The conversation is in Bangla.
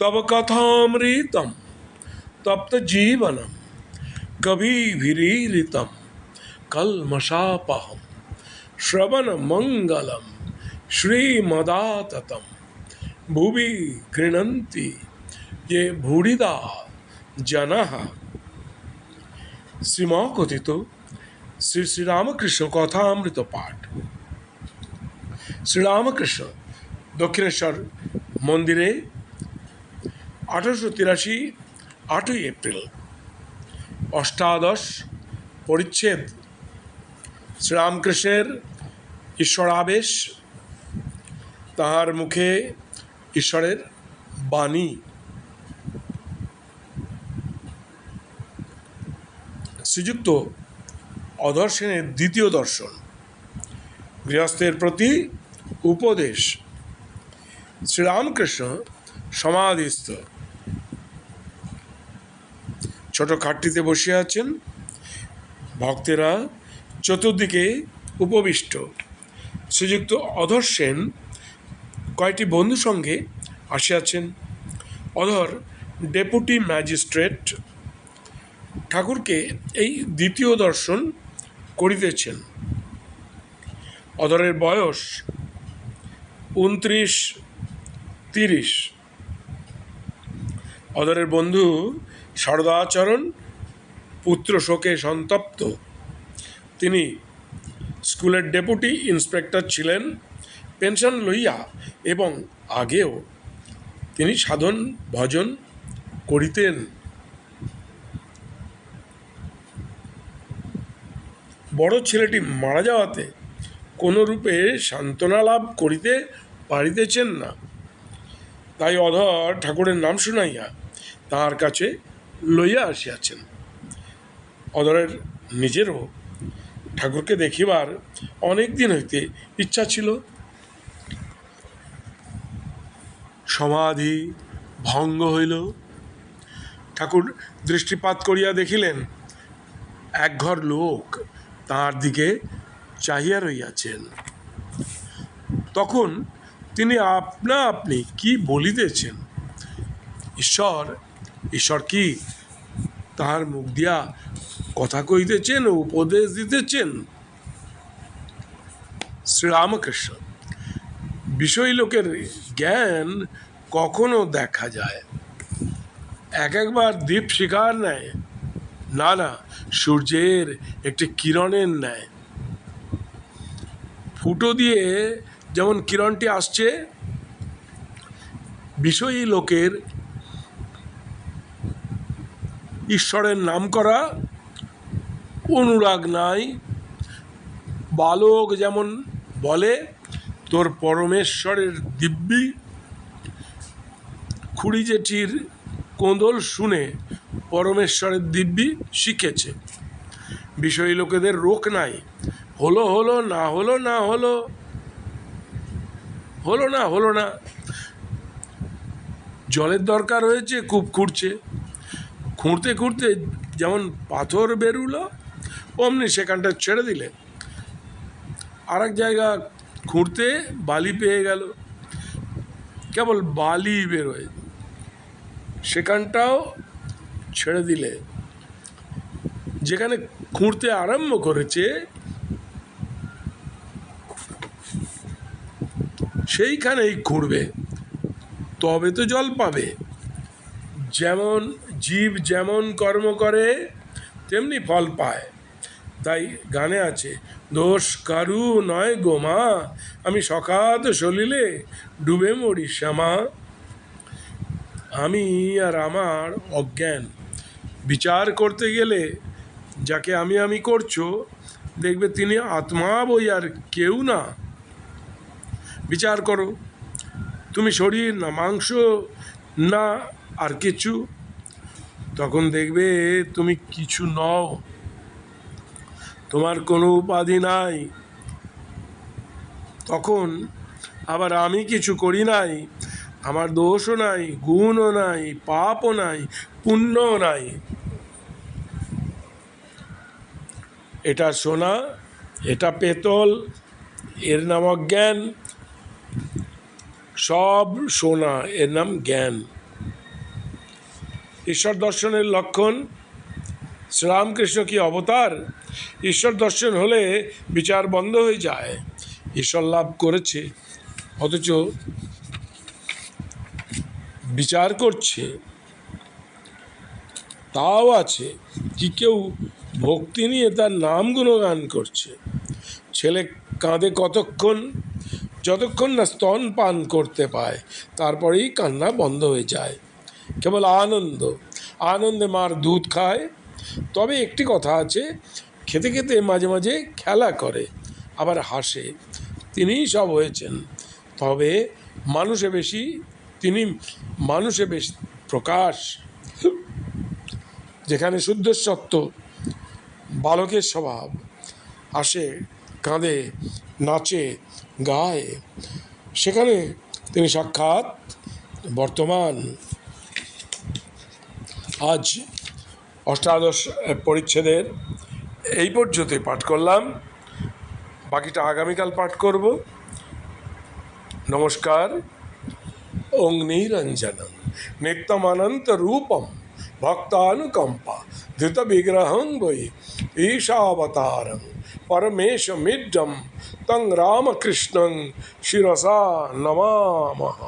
तब कथामृतम, तप्त जीवनम, कभी भीरीतम कलमशापहम श्रवण मंगलम, श्रीमदाततम। भुवि गृणंती ये भूड़िदा जन। सीमा कथित श्री श्री रामकृष्ण कथामृत पाठ। श्री रामकृष्ण दक्षिणेश्वर मंदिरे আঠারোশো তিরাশি আটই এপ্রিল। অষ্টাদশ পরিচ্ছেদ। শ্রীরামকৃষ্ণের ঈশ্বরাবেশ। তাহার মুখে ঈশ্বরের বাণী। শ্রীযুক্ত অধর সেনের দ্বিতীয় দর্শন। গৃহস্থের প্রতি উপদেশ। শ্রীরামকৃষ্ণ সমাধিস্থ। ছোট খাটটিতে বসে আছেন। ভক্তেরা চতুর্দিকে উপবিষ্ট। শ্রীযুক্ত অধর সেন কয়েকটি বন্ধু সঙ্গে আসিয়াছেন? অধর ডেপুটি ম্যাজিস্ট্রেট ঠাকুরকে এই দ্বিতীয় দর্শন করিতেছেন। অধরের বয়স উনত্রিশ তিরিশ। অধরের বন্ধু শারদাচরণ পুত্র শোকে সন্তপ্ত। তিনি স্কুলের ডেপুটি ইন্সপেক্টর ছিলেন, পেনশন লইয়া এবং আগেও তিনি সাধন, ভজন করিতেন। বড় ছেলেটি মারা যাওয়াতে কোনো রূপে সান্ত্বনা লাভ করিতে পারিতেছেন না। তাই অধর ঠাকুরের নাম শুনাইয়া তাহার কাছে লইয়া আসিয়াছেন। অদরের নিজেরও ঠাকুরকে দেখিবার অনেক দিন হইতে ইচ্ছা ছিল। সমাধি ভঙ্গ হইল। ঠাকুর দৃষ্টিপাত করিয়া দেখিলেন, এক ঘর লোক তাঁর দিকে চাহিয়া রইয়াছেন। তখন তিনি আপনা আপনি কি বলিতেছেন? ঈশ্বর ঈশ্বর কি তাহার মুখ দিয়া কথা কইতেছেন উপদেশ দিতেছেন? শ্রীরামকৃষ্ণ, বিষয় লোকের জ্ঞান কখনো দেখা যায়। এক একবার দ্বীপ শিকার নেয় না না, সূর্যের একটি কিরণের ন্যায়। ফুটো দিয়ে যেমন কিরণটি আসছে, বিষয়ী লোকের ঈশ্বরের নাম করা, অনুরাগ নাই। বালক যেমন বলে, তোর পরমেশ্বরের দিব্যি খুড়ি জেঠির কোঁদল শুনে পরমেশ্বরের দিব্যি শিখেছে। বিষয়ী লোকেদের রোক নাই। হলো হলো, না হলো না হলো হলো, না হলো না। জলের দরকার হয়েছে কূপ খুঁড়ছে। খুঁড়তে খুঁড়তে যেমন পাথর বেরুলো, অমনি সেখানটা ছেড়ে দিলে। আর এক জায়গা খুঁড়তে বালি পেয়ে গেল। কেবল বালি বেরোয়। সেখানটাও ছেড়ে দিলে। যেখানে খুঁড়তে আরম্ভ করেছে, সেইখানেই খুঁড়বে। তবে তো জল পাবে। যেমন জীব যেমন কর্ম করে, তেমনি ফল পায়। তাই গানে আছে, দোষ কারু নয় গোমা আমি সখাত সলিলে ডুবে মরি শ্যামা। আমি আর আমার অজ্ঞান। বিচার করতে গেলে যাকে আমি আমি করছ, দেখবে তিনি আত্মা বই আর কেউ না। বিচার করো। তুমি শরীর না মাংস, না আর কিছু। তখন দেখবে তুমি কিছু নও। তোমার কোনো উপাধি নাই। তখন আবার আমি কিছু করি নাই। আমার দোষও নাই, গুণও নাই, পাপও নাই, পুণ্যও নাই। এটা সোনা, এটা পেতল, এর নাম অজ্ঞান। সব সোনা, এর নাম জ্ঞান। ঈশ্বর দর্শনের লক্ষণ শ্রীরামকৃষ্ণ কি অবতার? ঈশ্বর দর্শন হলে বিচার বন্ধ হয়ে যায়। ঈশ্বর লাভ করেছে, অথচ বিচার করছে। তাও আছে কি কেউ ভক্তি নিয়ে তার নাম গুণগান করছে। ছেলে কাঁদে কতক্ষণ? যতক্ষণ না স্তন পান করতে পায়, তারপরেই কান্না বন্ধ হয়ে যায়। কেবল আনন্দ। আনন্দে মার দুধ খায়। তবে একটি কথা আছে, খেতে খেতে মাঝে মাঝে খেলা করে, আবার হাসে। তিনিই সব হয়েছেন। তবে মানুষে বেশি, তিনি মানুষে বেশি প্রকাশ। যেখানে শুদ্ধ সত্য, বালকের স্বভাব। আসে কাঁদে, নাচে, গায়। সেখানে তিনি সাক্ষাৎ বর্তমান। আজ অষ্টাদশ পরিচ্ছেদের এই পর্যন্তই পাঠ করলাম। বাকিটা আগামীকাল পাঠ করব। নমস্কার। অগ্নিরঞ্জনম, নিত্যমানন্ত রূপম, ভক্তানুকম্পা ধৃত বিগ্রহং বৈ ঈশাবতারং পরমেশমিড্ডম তং রামকৃষ্ণং শিরসা নমামহ